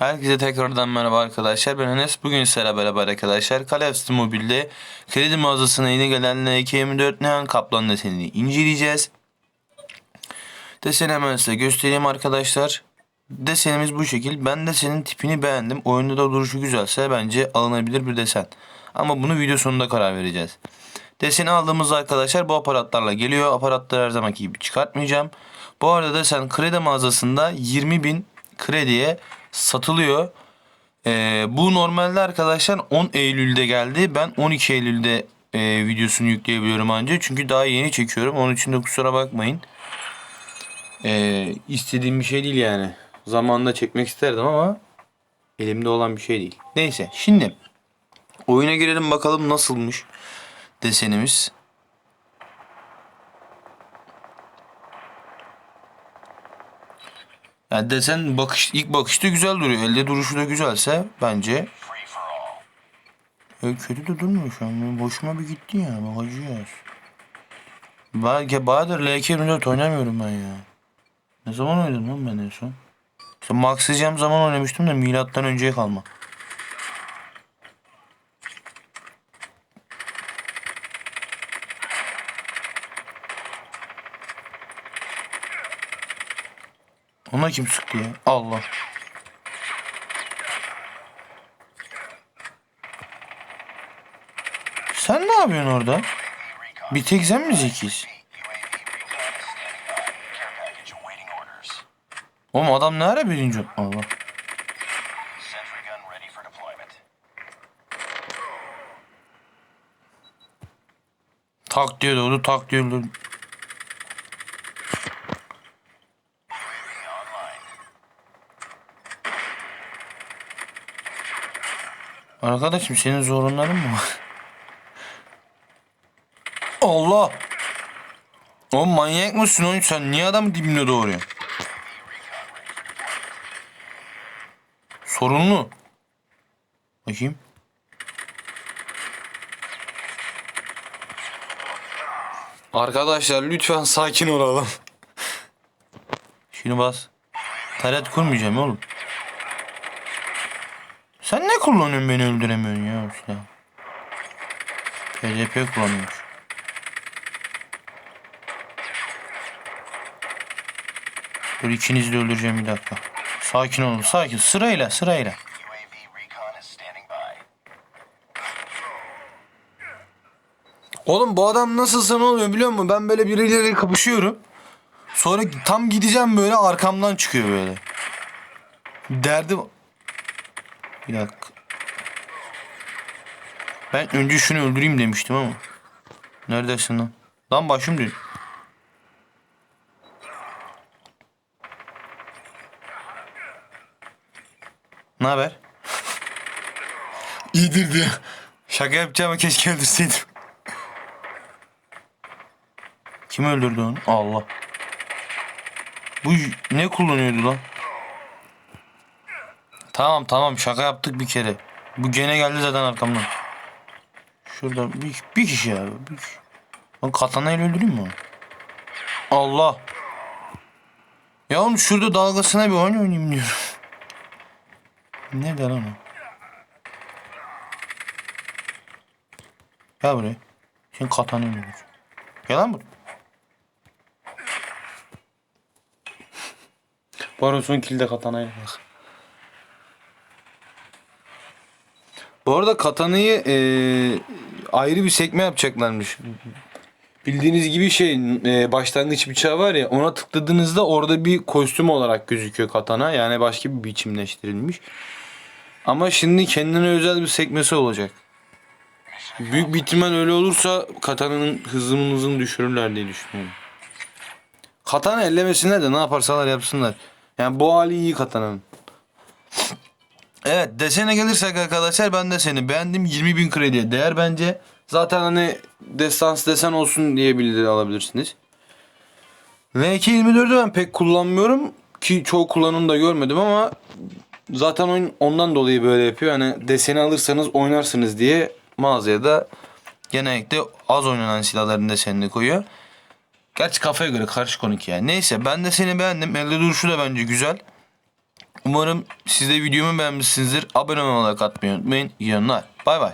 Herkese tekrardan merhaba arkadaşlar. Ben Enes. Bugün sizlerle beraber arkadaşlar Kalefs Mobil'de kredi mağazasına yeni gelen L224 Neon Kaplan desenini inceleyeceğiz. Deseni hemen size göstereyim arkadaşlar. Desenimiz bu şekil. Ben desenin tipini beğendim. Oyunda da duruşu güzelse bence alınabilir bir desen. Ama bunu video sonunda karar vereceğiz. Deseni aldığımızda arkadaşlar bu aparatlarla geliyor. Aparatları her zamanki gibi çıkartmayacağım. Bu arada desen kredi mağazasında 20.000 krediye satılıyor. Ee, bu normalde arkadaşlar 10 Eylül'de geldi. Ben 12 Eylül'de e, videosunu yükleyebiliyorum anca. Çünkü daha yeni çekiyorum. Onun için de kusura bakmayın. Ee, istediğim bir şey değil yani. Zamanında çekmek isterdim ama elimde olan bir şey değil. Neyse şimdi oyuna girelim bakalım nasılmış desenimiz. Yani desen bakış, ilk bakışta güzel duruyor. Elde duruşu da güzelse bence. E, kötü de durmuyor şu an. Benim hoşuma bir gitti ya. Bakacağız. Ba Bahadır LK24 oynamıyorum ben ya. Ne zaman oynadım lan ben en son? İşte Max'layacağım zaman oynamıştım da milattan önceye kalma. Ona kim sıktı ya? Allah. Sen ne yapıyorsun orada? Bir tek sen mi zekisin? Oğlum adam ne ara birinci? Allah. Tak diyor doğru tak diyor. Arkadaşım senin zorunların mı var? Allah! Oğlum manyak mısın oğlum sen? Niye adamı dibine doğruyorsun? Sorunlu. Bakayım. Arkadaşlar lütfen sakin olalım. Şunu bas. Taret kurmayacağım oğlum. Sen ne kullanıyorsun beni öldüremiyorsun ya silah? PCP kullanıyormuş. Dur ikinizi de öldüreceğim bir dakika. Sakin olun sakin sırayla sırayla. Oğlum bu adam nasılsa ne oluyor biliyor musun? Ben böyle birileriyle kapışıyorum. Sonra tam gideceğim böyle arkamdan çıkıyor böyle. Derdi... Bir dakika. Ben önce şunu öldüreyim demiştim ama. Neredesin lan? Lan başım dön. Ne haber? İyidir diyor. Şaka yapacağımı keşke öldürseydim. Kim öldürdü onu? Allah. Bu ne kullanıyordu lan? Tamam tamam şaka yaptık bir kere. Bu gene geldi zaten arkamdan. Şurada bir, bir kişi ya. Bir kişi. Lan katana ile öldüreyim mi? Allah. Ya oğlum şurada dalgasına bir oyun oynayayım diyorum. Ne der lan o? Gel buraya. Sen katana ile öldür. Gel lan buraya. Baron son kilde katanaya bak. Bu arada katanayı eee, ayrı bir sekme yapacaklarmış. Bildiğiniz gibi şey eee, başlangıç bıçağı var ya ona tıkladığınızda orada bir kostüm olarak gözüküyor katana. Yani başka bir biçimleştirilmiş. Ama şimdi kendine özel bir sekmesi olacak. Büyük bir ihtimal öyle olursa katananın hızını hızını düşürürler diye düşünüyorum. Katana ellemesinler de ne yaparsalar yapsınlar. Yani bu hali iyi katananın. Evet desene gelirsek arkadaşlar ben de seni beğendim 20 bin krediye değer bence. Zaten hani destans desen olsun diye bile alabilirsiniz. V224'ü ben pek kullanmıyorum ki çoğu kullanımı da görmedim ama zaten oyun ondan dolayı böyle yapıyor. Hani deseni alırsanız oynarsınız diye mağazaya da genellikle az oynanan silahların desenini koyuyor. Gerçi kafaya göre karışık 12 yani. Neyse ben de seni beğendim. Elde duruşu da bence güzel. Umarım siz de videomu beğenmişsinizdir. Abone like atmayı unutmayın. İyi günler. Bay bay.